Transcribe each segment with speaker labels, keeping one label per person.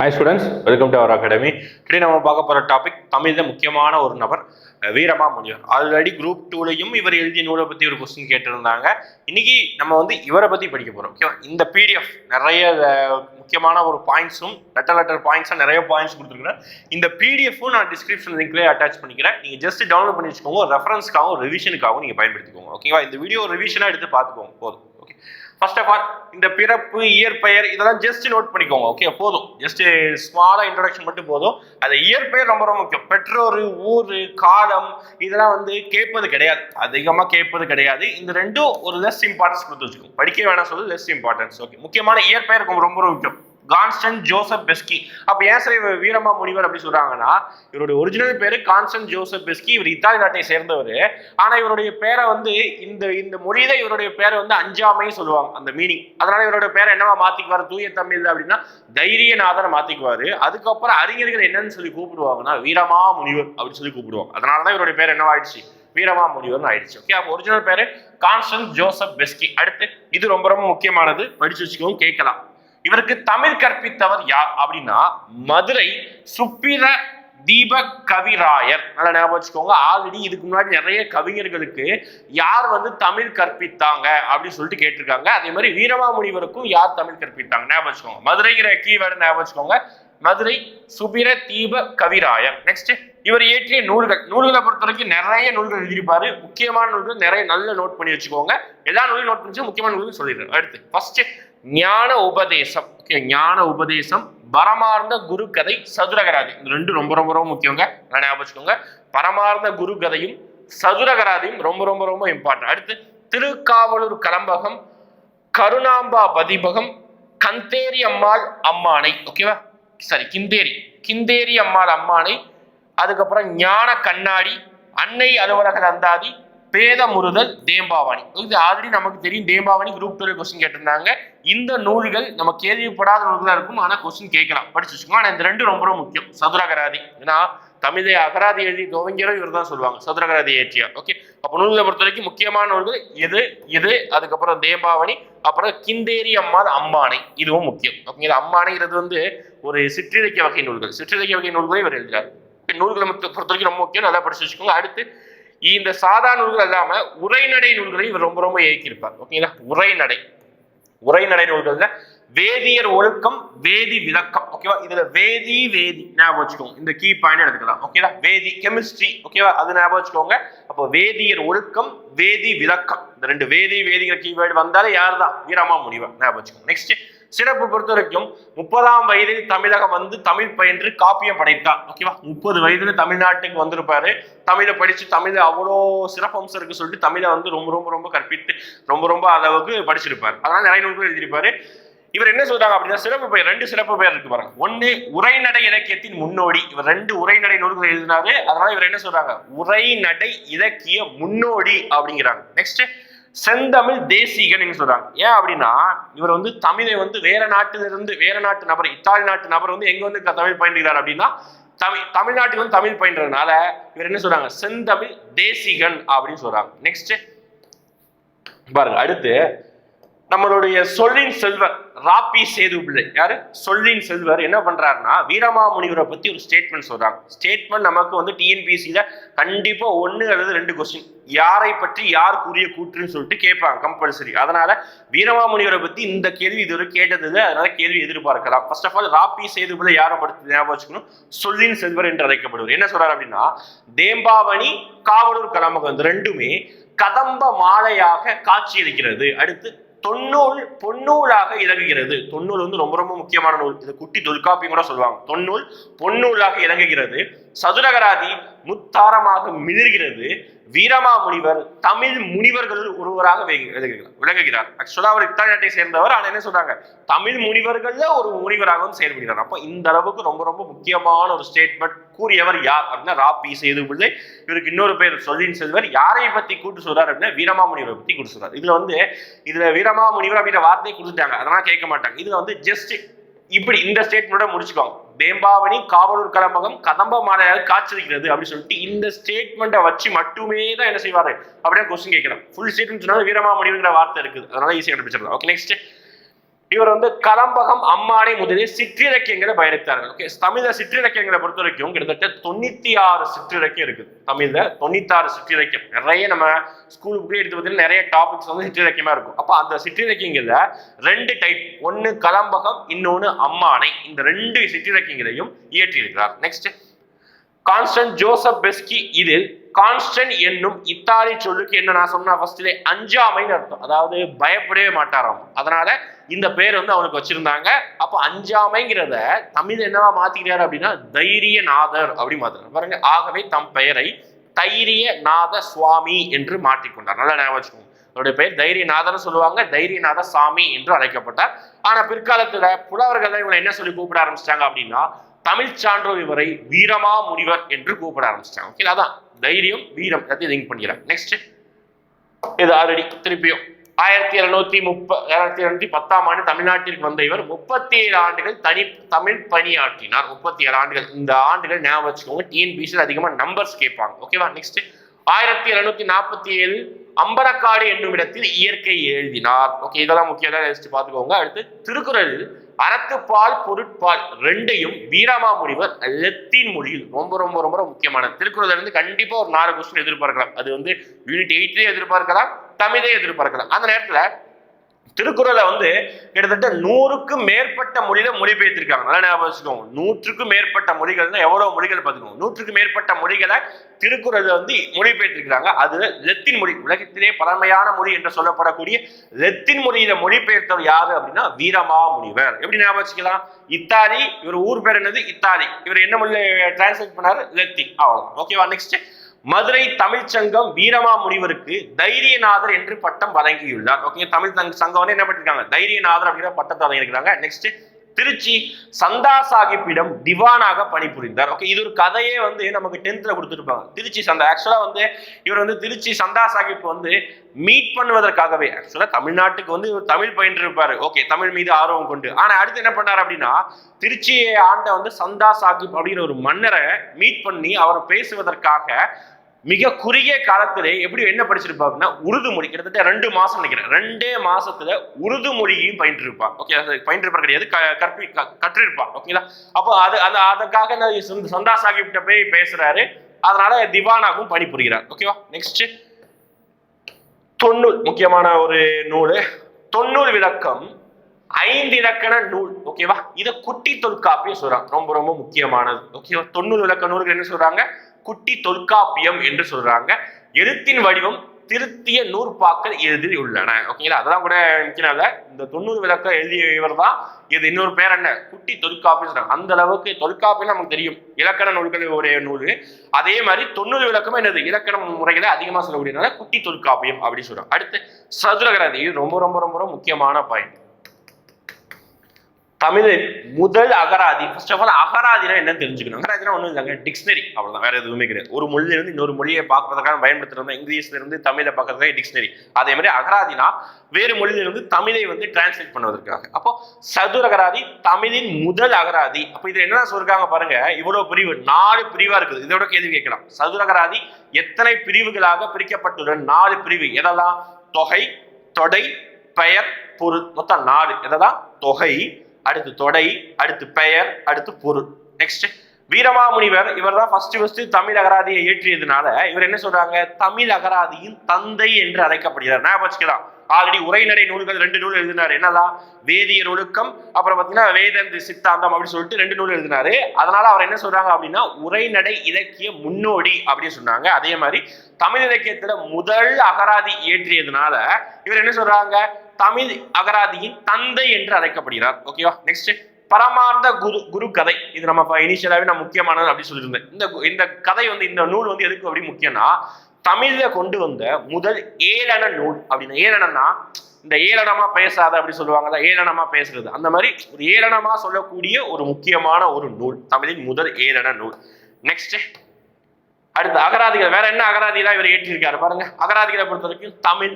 Speaker 1: Hi students welcome to our academy today நம்ம பார்க்க போகிற டாபிக் தமிழில் முக்கியமான ஒரு நபர் வீரமா முனிவர். ஆல்ரெடி குரூப் டூலையும் இவர் எழுதிய நூலை பற்றி ஒரு கொஸ்டின் கேட்டிருந்தாங்க. இன்னைக்கு நம்ம வந்து இவரை பற்றி படிக்க போகிறோம் ஓகேவா இந்த பிடிஎஃப் நிறைய முக்கியமான ஒரு பாயிண்ட்ஸும் லெட்டர் லெட்டர் பாயிண்ட்ஸாக நிறைய பாயிண்ட்ஸ் கொடுத்துருக்குறேன் இந்த பிடிஎஃப்பும் நான் டிஸ்கிரிப்ஷன் லிங்க்லேயே அட்டாச் பண்ணிக்கிறேன். நீங்கள் ஜஸ்ட் டவுன்லோட் பண்ணி வச்சுக்கோங்க. ரெஃபரன்ஸ்க்காகவும் ரிவிஷனுக்காகவும் நீங்கள் பயன்படுத்திக்கோங்க. ஓகேவா இந்த வீடியோ ரிவிஷனாக எடுத்து பார்த்துக்கோங்க. போதும். ஓகே ஃபர்ஸ்ட் ஆஃப் ஆல் இந்த பிறப்பு இயற்பெயர் இதெல்லாம் ஜஸ்ட் நோட் பண்ணிக்கோங்க ஓகே போதும். ஜஸ்ட் ஸ்மாலாக இன்ட்ரடக்ஷன் மட்டும் போதும். அந்த இயற்பெயர் ரொம்ப ரொம்ப முக்கியம். பெற்றோர் ஊர் காலம் இதெல்லாம் வந்து கேட்பது கிடையாது. அதிகமாக கேட்பது கிடையாது. இந்த ரெண்டும் ஒரு லெஸ் இம்பார்ட்டன்ஸ் கொடுத்து வச்சுக்கோங்க. படிக்க வேணாம் சொல்லி லெஸ் இம்பார்ட்டன்ஸ் ஓகே முக்கியமான இயற்பெயர் ரொம்ப ரொம்ப ரொம்ப முக்கியம். Constantine Joseph Beschi. அப்போ ஏன் சார் இவர் வீரமா முனிவர் அப்படி சொல்றாங்கன்னா இவருடைய ஒரிஜினல் பேரு கான்ஸ்டன் ஜோசப் பெஸ்கி. இவர் இத்தாலி நாட்டை சேர்ந்தவர். ஆனா இவருடைய பேரை வந்து இந்த இந்த மொழியில இவருடைய பேரை வந்து அஞ்சாமைன்னு சொல்லுவாங்க அந்த மீனிங் அதனால இவருடைய பேரை என்னவா மாற்றிக்குவார் தூய தமிழ் அப்படின்னா தைரியநாதன் மாத்திக்குவாரு. அதுக்கப்புறம் அறிஞர்கள் என்னன்னு சொல்லி கூப்பிடுவாங்கன்னா வீரமா முனிவர் அப்படின்னு சொல்லி கூப்பிடுவாங்க. அதனாலதான் இவருடைய பேர் என்னவாயிடுச்சு? வீரமா முனிவர்னு ஆயிடுச்சு. ஓகே அப்போ ஒரிஜினல் பேரு கான்ஸ்டன் ஜோசப் பெஸ்கி. அடுத்து இது ரொம்ப ரொம்ப முக்கியமானது. படிச்சு வச்சுக்கவும் கேட்கலாம். இவருக்கு தமிழ் கற்பித்தவர் யார் அப்படின்னா மதுரை சுப்பிர தீப கவிராயர் நல்லா ஞாபகம் வச்சுக்கோங்க. ஆல்ரெடி இதுக்கு முன்னாடி நிறைய கவிஞர்களுக்கு யார் வந்து தமிழ் கற்பித்தாங்க அப்படின்னு சொல்லிட்டு கேட்டிருக்காங்க. அதே மாதிரி வீரமாமுனிவருக்கும் யார் தமிழ் கற்பித்தாங்க? ஞாபகம் வச்சுக்கோங்க. மதுரைங்கிற கீவேர்டு ஞாபகம் வச்சுக்கோங்க. மதுரை சுபிர தீப கவிராயர் நெக்ஸ்ட் இவர் இயற்றிய நூல்கள். நூல்களை பொறுத்த வரைக்கும் நிறைய நூல்கள் எழுதியிருப்பாரு. முக்கியமான நூல்கள் நிறைய நல்ல நோட் பண்ணி வச்சுக்கோங்க. எல்லா நூலையும் நோட் பண்ணி முக்கியமான நூல்கள் சொல்லிடுறேன். அடுத்து ஃபர்ஸ்ட் ஞான உபதேசம். ஓகே ஞான உபதேசம் பரமார்ந்த குரு கதை சதுரகராதி. இந்த ரெண்டும் ரொம்ப ரொம்ப ரொம்ப முக்கியங்க. நான் ஞாபகம் வச்சுக்கோங்க. பரமார்ந்த குரு கதையும் சதுரகராதியும் ரொம்ப ரொம்ப ரொம்ப இம்பார்ட்டன்ட் அடுத்து திருக்காவலூர் கலம்பகம் கருணாம்பா பதிபகம் கந்தேரி அம்மாள் அம்மானை. ஓகேவா சாரி கிந்தேரி. கிந்தேரி அம்மாள் அம்மானை அதுக்கப்புறம் ஞான கண்ணாடி அன்னை அலுவலக அந்தாதி பேதமுறுதல் தேம்பாவணி. இது ஆல்ரெடி நமக்கு தெரியும். தேம்பாவணி குரூப் டூ கொஸ்டின் கேட்டிருந்தாங்க. இந்த நூல்கள் நம்ம கேள்விப்படாத நூல்களாக இருக்கும். ஆனால் கொஸ்டின் கேட்கலாம். படிச்சு வச்சுக்கோங்க. ஆனால் இந்த ரெண்டு ரொம்ப ரொம்ப முக்கியம். சதுரகராதி. ஏன்னா தமிழை அகராதி எழுதி துவங்கிறோம் இவர் தான் சொல்லுவாங்க. சதுரகராதி ஏற்றியா. ஓகே அப்போ நூல்களை பொறுத்த வரைக்கும் முக்கியமான நூல்கள் எது? இது அதுக்கப்புறம் தேம்பாவணி. அப்புறம் கிந்தேரி அம்மாள் அம்பானை இதுவும் முக்கியம். ஓகேங்களா அம்மானைங்கிறது வந்து ஒரு சிற்றிலக்கிய வகை நூல்கள். சிற்றிலக்கிய வகை நூல்களை இவர் எழுதுகிறார் நூல்களை பொறுத்த வரைக்கும் ரொம்ப முக்கியம். நல்லா படிச்சு வச்சுக்கோங்க. அடுத்து இந்த சாதா நூல்கள் இல்லாமல் உரைநடை நூல்களை இவர் ரொம்ப ரொம்ப இயக்கியிருப்பார். ஓகேங்களா? உரைநடை உரைநடை நூல்கள்ல வேதியர் ஒழுக்கம் வேதி விளக்கம். ஓகேவா? இதுல வேதி வேதி ஞாபகம் வச்சுக்கோங்க. இந்த கீ பாயிண்ட் எடுத்துக்கலாம். ஓகேவா? வேதி கெமிஸ்ட்ரி ஓகேவா? அது ஞாபகம் வச்சுக்கோங்க. அப்போ வேதியர் ஒழுக்கம் வேதி விளக்கம். இந்த ரெண்டு வேதி வேதிங்கிற கீவேர்டு வந்தாலே யார் தான் வீராமா முடிவா ஞாபகம் வச்சுக்கோங்க. நெக்ஸ்ட் சிறப்பு பொறுத்த வரைக்கும் முப்பதாம் வயதில் தமிழகம் வந்து தமிழ் பயின்று காப்பியம் படைத்தார். ஓகேவா முப்பது வயதுல தமிழ்நாட்டுக்கு வந்திருப்பாரு. தமிழை படிச்சு தமிழை அவ்வளோ சிறப்பம்சம் இருக்கு சொல்லிட்டு தமிழை வந்து ரொம்ப ரொம்ப ரொம்ப கற்பித்து ரொம்ப ரொம்ப அளவுக்கு படிச்சிருப்பார். அதனால நிறைய நூல்கள் எழுதியிருப்பாரு. இவர் என்ன சொல்றாங்க அப்படின்னா சிறப்பு பெயர் ரெண்டு சிறப்பு பெயர் இருக்கு பாருங்க. ஒன்னு உரைநடை இலக்கியத்தின் முன்னோடி. இவர் ரெண்டு உரைநடை நூல்கள் எழுதினாரு. அதனால இவர் என்ன சொல்றாங்க? உரைநடை இலக்கிய முன்னோடி அப்படிங்கிறாங்க. நெக்ஸ்ட் செந்தமிழ் தேசிகன் சொல்றாங்க. ஏன் அப்படின்னா இவர் வந்து தமிழை வந்து வேற நாட்டிலிருந்து வேற நாட்டு நபர் இத்தாலி நாட்டு நபர் வந்து எங்க வந்து தமிழ் பயின்றுகிறார் அப்படின்னா தமிழ் தமிழ்நாட்டுக்கு வந்து தமிழ் பயின்றதுனால இவர் என்ன சொல்றாங்க? செந்தமிழ் தேசிகன் அப்படின்னு சொல்றாங்க. நெக்ஸ்ட் பாருங்க அடுத்து நம்மளுடைய சொல்லின் செல்வன். ராப்பி சேது பிள்ளை. யாரு? சொல்லின் செல்வர். என்ன பண்றாருன்னா வீரமாமுனிவரை பத்தி ஒரு ஸ்டேட்மெண்ட் சொல்றாங்க. ஸ்டேட்மெண்ட் நமக்கு வந்து டிஎன்பிசியில கண்டிப்பா ஒன்னு அல்லது ரெண்டு கொஸ்டின் யாரை பற்றி யார் கூறிய கூற்றுன்னு சொல்லிட்டு கேட்பாங்க கம்பல்சரி அதனால வீரமாமுனிவரை பத்தி இந்த கேள்வி இதுவரை கேட்டது இல்லை. அதனால கேள்வி எதிர்பார்க்கலாம். First of all Ra Pi Sethu Pillai யாரை படுத்து ஞாபகம் வச்சுக்கணும்? சொல்லின் செல்வர் என்று அழைக்கப்படுவர். என்ன சொல்றாரு அப்படின்னா தேம்பாவணி காவலூர் கலமகம் ரெண்டுமே கதம்ப மாலையாக காட்சியளிக்கிறது. அடுத்து தொன்னூல் பொன்னூலாக இறங்குகிறது. தொன்னூல் வந்து ரொம்ப ரொம்ப முக்கியமான நூல். இது குட்டி தொல்காப்பியம் கூட சொல்லுவாங்க. தொன்னூல் பொன்னூலாக இறங்குகிறது. சதுரகராதி முத்தாரமாக மிளிர்கிறது வீரமாமுனிவர் தமிழ் முனிவர்களுள் ஒருவராக விளங்குகிறார். ஆக்சுவலா அவர் இத்தாலி நாட்டை சேர்ந்தவர். ஆனா என்ன சொல்றாங்க? தமிழ் முனிவர்கள்ல ஒரு முனிவராகவும் செயல்படுகிறார். அப்போ இந்த அளவுக்கு ரொம்ப ரொம்ப முக்கியமான ஒரு ஸ்டேட்மெண்ட் கூறியவர் யார் அப்படின்னா ரா சேது பிள்ளை இவருக்கு இன்னொரு பேர் சொல்லின் செல்வர். யாரை பத்தி கூட்டு சொல்றாரு அப்படின்னா வீரமாமுனிவரை பத்தி கூட்டு சொல்றாரு. இதுல வந்து இதுல வீரமாமுனிவர் அப்படின்ற வார்த்தையை கொடுத்துட்டாங்க. அதெல்லாம் கேட்க மாட்டாங்க. இதுல வந்து ஜஸ்ட் இப்படி இந்த ஸ்டேட்மெண்ட்டோட முடிச்சுக்கோங்க. தேம்பாவணி காவலூர் கலம்பகம் கதம்ப மாலையாக காய்ச்சிருக்கிறது அப்படின்னு சொல்லிட்டு இந்த ஸ்டேட்மெண்ட்டை வச்சு மட்டுமே தான் என்ன செய்வாரு? அப்படியே கொஸ்டின் கேட்கலாம் ஃபுல் ஸ்டேட்மெண்ட் சொன்னா வீரமாமணிங்கிற வார்த்தை இருக்குது. அதனால ஈஸியாக கண்டுபிடிச்சிடலாம். ஓகே நெக்ஸ்ட் இவர் வந்து கலம்பகம் அம்மானை முதலில் சிற்றிலக்கியங்களை பயணித்தார்கள். ஓகே தமிழ சிற்றிலக்கியங்களை பொறுத்த வரைக்கும் கிட்டத்தட்ட தொண்ணூத்தி ஆறு சிற்றிலக்கியம் இருக்குது தமிழ்ல தொண்ணூத்தாறு சிற்றிலக்கியம். நிறைய நம்ம ஸ்கூல் புக்கே எடுத்து பார்த்தீங்கன்னா நிறைய டாபிக்ஸ் வந்து சிற்றிலக்கியமா இருக்கும். அப்ப அந்த சிற்றிலக்கியங்கள்ல ரெண்டு டைப் ஒன்னு கலம்பகம் இன்னொன்னு அம்மானை. இந்த ரெண்டு சிற்றிலக்கியங்களையும் இயற்றியிருக்கிறார். நெக்ஸ்ட் கான்ஸ்டன்ட் ஜோசப் பெஸ்கி இதில் கான்ஸ்டன்ட் என்னும் இத்தாலி சொல்லுக்கு என்ன நான் சொன்ன ஃபர்ஸ்ட்லே அஞ்சாமைன்னு அர்த்தம். அதாவது பயப்படவே மாட்டாராம். அதனால இந்த பேர் வந்து அவனுக்கு வச்சிருந்தாங்க. அப்போ அஞ்சாமைங்கிறத தமிழ் என்னவா மாத்திக்கிறாரு அப்படின்னா தைரியநாதர் அப்படி மாத்துறாரு பாருங்க ஆகவே தம் பெயரை தைரியநாத சுவாமி என்று மாற்றிக்கொண்டார். நல்லா ஞாபகம் வச்சுக்கோங்க. அவருடைய பெயர் தைரியநாதர்னு சொல்லுவாங்க. தைரியநாத சாமி என்று அழைக்கப்பட்டார். ஆனா பிற்காலத்துல புலவர்கள் தான் இவங்களை என்ன சொல்லி கூப்பிட ஆரம்பிச்சிட்டாங்க அப்படின்னா தமிழ் சான்றோர் இவரை வீரமா முனிவர் என்று கூப்பிட ஆரம்பிச்சிட்டாங்க. ஓகே அதான். தைரியம் வீரம் எல்லாத்தையும் திங்க் பண்ணிக்கிறாங்க நெக்ஸ்ட் இது ஆல்ரெடி திருப்பியும். ஆயிரத்தி இருநூத்தி முப்ப ஆயிரத்தி இருநூத்தி பத்தாம் ஆண்டு தமிழ்நாட்டிற்கு வந்த இவர் முப்பத்தி ஏழு ஆண்டுகள் தனி தமிழ் பணியாற்றினார். முப்பத்தி ஏழு ஆண்டுகள். இந்த ஆண்டுகள் ஞாபகம் வச்சுக்கோங்க. டிஎன்பிசியில் அதிகமாக நம்பர்ஸ் கேட்பாங்க. ஓகேவா நெக்ஸ்ட் ஆயிரத்தி எழுநூத்தி நாற்பத்தி ஏழு அம்பரக்காடு என்னும் இடத்தில் இயற்கை எழுதினார். ஓகே இதெல்லாம் முக்கியமாக பார்த்துக்கோங்க அடுத்து திருக்குறள் அறத்துப்பால் பொருட்பால் ரெண்டையும் வீரமாமுனிவர் லத்தீன் மொழியில் ரொம்ப ரொம்ப ரொம்ப ரொம்ப முக்கியமான திருக்குறள் இருந்து கண்டிப்பா ஒரு நாலு கொஸ்டின் எதிர்பார்க்கலாம். அது வந்து யூனிட் எயிட்லயே எதிர்பார்க்கலாம் தமிழே எதிர்பார்க்கலாம். அந்த நேரத்துல திருக்குறளை வந்து கிட்டத்தட்ட நூறுக்கும் மேற்பட்ட மொழியில மொழிபெயர்த்திருக்காங்க. நல்லா ஞாபகம் வச்சுக்கோங்க. நூற்றுக்கும் மேற்பட்ட மொழிகள்னா எவ்வளவு மொழிகள் பார்த்துக்கோங்க. நூற்றுக்கும் மேற்பட்ட மொழிகளை திருக்குறளை வந்து மொழிபெயர்த்திருக்கிறாங்க. அது லெத்தின் மொழி. உலகத்திலே பழமையான மொழி என்று சொல்லப்படக்கூடிய லெத்தின் மொழியில மொழிபெயர்த்தவர் யாரு அப்படின்னா வீரமா முனிவர். எப்படி ஞாபகம் வச்சுக்கலாம்? இத்தாலி இவர் ஊர் பேர் என்னது? இத்தாலி. இவர் என்ன மொழியில டிரான்ஸ்லேட் பண்ணாரு? லெத்தின். அவ்வளவுதான். ஓகேவா நெக்ஸ்ட் மதுரை தமிழ்ச்சங்கம் வீரமா முனிவருக்கு தைரியநாதர் என்று பட்டம் வழங்கியுள்ளார். ஓகே தமிழ் சங்கம் வந்து என்ன பண்ணிருக்காங்க தைரியநாதர் அப்படிங்கிற பட்டத்தை வழங்கியிருக்காங்க நெக்ஸ்ட் திருச்சி சந்தா சாஹிப்பிடம் திவானாக பணிபுரிந்தார். ஓகே இது ஒரு கதையே வந்து நமக்கு டென்த்ல கொடுத்துருப்பாங்க. திருச்சி சந்தா. ஆக்சுவலா வந்து இவர் வந்து திருச்சி சந்தா சாஹிப் வந்து மீட் பண்ணுவதற்காகவே ஆக்சுவலா தமிழ்நாட்டுக்கு வந்து இவர் தமிழ் பயின்று இருப்பாரு ஓகே தமிழ் மீது ஆர்வம் கொண்டு. ஆனா அடுத்து என்ன பண்ணார் அப்படின்னா திருச்சியை ஆண்ட வந்து சந்தா சாஹிப் அப்படிங்கிற ஒரு மன்னரை மீட் பண்ணி அவர் பேசுவதற்காக மிக குறுகிய காலத்திலே எப்படி என்ன படிச்சிருப்பா உருது மொழி கிட்டத்தட்ட ரெண்டு மாசம் நினைக்கிறேன். ரெண்டே மாசத்துல உருது மொழியையும் பயின்றிருப்பா ஓகே அது பயின்றிருப்பா கிடையாது. க- கற்பி க- கற்றிருப்பா ஓகேங்களா அப்போ அது அந்த அதுக்காக நான் சந்த- சந்தா சாஹிப்கிட்ட போய் பேசுறாரு. அதனால திவானாகவும் பணிபுரிகிறார் ஓகேவா நெக்ஸ்ட் தொண்ணூல் முக்கியமான ஒரு நூல். தொண்ணூல் விளக்கம் ஐந்து இலக்கண நூல். ஓகேவா இதை குட்டி தொல்காப்பியும் சொல்றாங்க. ரொம்ப ரொம்ப முக்கியமானது. ஓகேவா தொண்ணூறு விளக்க நூல்கள் என்ன சொல்றாங்க? குட்டி தொல்காப்பியம் என்று சொல்றாங்க. எழுத்தின் வடிவம் திருத்திய நூற்பாக்கள் எழுதி உள்ளன ஓகேங்களா? அதெல்லாம் கூட முக்கியம் இந்த தொண்ணூறு விளக்கம் எழுதியவர் தான் இது இன்னொரு பேர் என்ன? குட்டி தொல்காப்பியம் சொல்றாங்க. அந்த அளவுக்கு தொல்காப்பியம் நமக்கு தெரியும். இலக்கண நூல்கள் உடைய நூல். அதே மாதிரி தொண்ணூறு விளக்கமும் என்னது? இலக்கண முறைகளை அதிகமா சொல்லக்கூடியனால குட்டி தொல்காப்பியம் அப்படின்னு சொல்றாங்க. அடுத்து சதுரகராதி ரொம்ப ரொம்ப ரொம்ப ரொம்ப முக்கியமான பாயிண்ட் தமிழில் முதல் அகராதி. ஃபர்ஸ்ட் ஆஃப் ஆல் அகராதினா என்னன்னு தெரிஞ்சுக்கணும். அகராதினா ஒன்றும் இல்லைங்க டிக்ஷனரி அவ்வளோதான் வேற எதுவுமே கிடையாது. ஒரு மொழியில இருந்து இன்னொரு மொழியை பார்க்கறதுக்காக பயன்படுத்துறது இங்கிலீஷ்ல இருந்து தமிழை பார்க்கறதுக்காக டிக்ஷனரி அதே மாதிரி அகராதினா வேறு மொழியில இருந்து தமிழை வந்து டிரான்ஸ்லேட் பண்ணுவதற்காக. அப்போ சதுரகராதி தமிழின் முதல் அகராதி. அப்போ இது என்ன சொல்றாங்க பாருங்க. இவ்வளவு பிரிவு. நாலு பிரிவா இருக்குது. இதோட கேள்வி கேட்கலாம். சதுரகராதி எத்தனை பிரிவுகளாக பிரிக்கப்பட்டுள்ள நாலு பிரிவு. எதெல்லாம்? தொகை தொடை பெயர் பொருள். மொத்தம் நாலு. எதெல்லாம்? தொகை அடுத்து தொடை அடுத்து பெயர் அடுத்து பொருள். நெக்ஸ்ட் வீரமாமுனிவர் இவர் தான் ஃபர்ஸ்ட் ஃபர்ஸ்ட் தமிழ் அகராதியை ஏற்றியதுனால இவர் என்ன சொல்றாங்க? தமிழ் அகராதியின் தந்தை என்று அழைக்கப்படுகிறார். ஞாபகம் வச்சுக்கலாம். ஆல்ரெடி உரைநடை நூல்கள் ரெண்டு நூல் எழுதினார். என்னதான்? வேதியர் ஒழுக்கம் அப்புறம் பார்த்தீங்கன்னா வேதந்தி சித்தாந்தம் அப்படின்னு சொல்லிட்டு ரெண்டு நூல் எழுதினாரு. அதனால அவர் என்ன சொல்றாங்க அப்படின்னா உரைநடை இலக்கிய முன்னோடி அப்படின்னு சொன்னாங்க. அதே மாதிரி தமிழ் இலக்கியத்துல முதல் அகராதி இயற்றியதுனால இவர் என்ன சொல்றாங்க? தமிழ் அகராதியின் தந்தை என்று அழைக்கப்படுகிறார். ஓகேவா நெக்ஸ்ட் பரமார்ந்த குரு குரு கதை. இது நம்ம இனிஷியலாகவே நான் முக்கியமானது அப்படின்னு சொல்லியிருந்தேன். இந்த இந்த கதை வந்து இந்த நூல் வந்து எதுக்கு அப்படி முக்கியம்னா தமிழில் கொண்டு வந்த முதல் ஏளன நூல் அப்படின்னா. ஏளனம்னா இந்த ஏளனமா பேசாத அப்படி சொல்லுவாங்கல்ல ஏளனமா பேசுறது. அந்த மாதிரி ஒரு ஏளனமா சொல்லக்கூடிய ஒரு முக்கியமான ஒரு நூல் தமிழின் முதல் ஏளன நூல். நெக்ஸ்ட் அடுத்து அகராதிகள். வேற என்ன அகராதிலாம் இவர் ஏற்றிருக்காரு? பாருங்க. அகராதிகளை பொறுத்த வரைக்கும் தமிழ்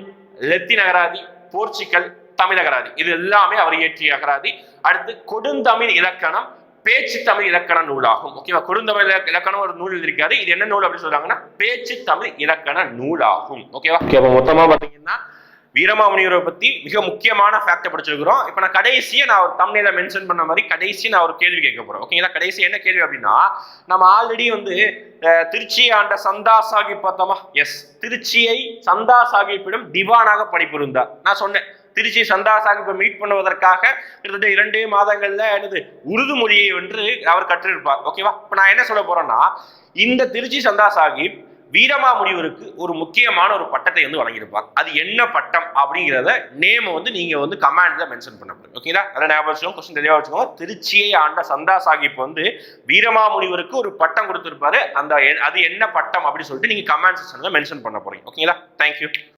Speaker 1: லெத்தின் அகராதி போர்ச்சுகல் தமிழ் அகராதி இது எல்லாமே அவர் இயற்றிய அகராதி. அடுத்து கொடுந்தமிழ் இலக்கணம் பேச்சு தமிழ் இலக்கண நூலாகும். ஓகேவா குறுந்தமிழ் இலக்கணம் ஒரு நூல் இருக்காது இது என்ன நூல் அப்படின்னு சொல்றாங்கன்னா பேச்சு தமிழ் இலக்கண நூலாகும். ஓகேவா ஓகே மொத்தமா பாத்தீங்கன்னா வீரமாமுனிவரை பத்தி மிக முக்கியமான ஃபேக்டை படிச்சிருக்கிறோம். இப்போ நான் கடைசியை நான் ஒரு தமிழ்ல மென்ஷன் பண்ண மாதிரி கடைசி நான் ஒரு கேள்வி கேட்க போறேன். ஓகேங்களா கடைசி என்ன கேள்வி அப்படின்னா நம்ம ஆல்ரெடி வந்து திருச்சி ஆண்ட சந்தா சாஹிப் பார்த்தோமா? எஸ் திருச்சியை சந்தா சாஹிப்பிடம் திவானாக பணிபுரிந்தார். நான் சொன்னேன். திருச்சி சந்தா சாஹிப்பை மீட் பண்ணுவதற்காக கிட்டத்தட்ட இரண்டே மாதங்கள்ல எனது உருது மொழியை வென்று அவர் கற்றிருப்பார். ஓகேவா இப்போ நான் என்ன சொல்ல போறேன்னா இந்த திருச்சி சந்தா சாஹிப் வீரமாமுனிவருக்கு ஒரு முக்கியமான ஒரு பட்டத்தை வந்து வழங்கியிருப்பார் அது என்ன பட்டம் அப்படிங்கிறத நேம் வந்து நீங்க வந்து கமாண்ட்ல மென்ஷன் பண்ண முடியும். ஓகேங்களா அதை ஞாபகம் வச்சுக்கோங்க. கொஸ்டின் தெளிவாக வச்சுக்கோங்க. திருச்சியை ஆண்ட சந்தா சாஹிப் வந்து வீரமாமுனிவருக்கு ஒரு பட்டம் கொடுத்துருப்பாரு. அந்த அது என்ன பட்டம் அப்படின்னு சொல்லிட்டு நீங்க கமெண்ட் செக்ஷன்ல மென்ஷன் பண்ண போறீங்க. ஓகேங்களா தேங்க்யூ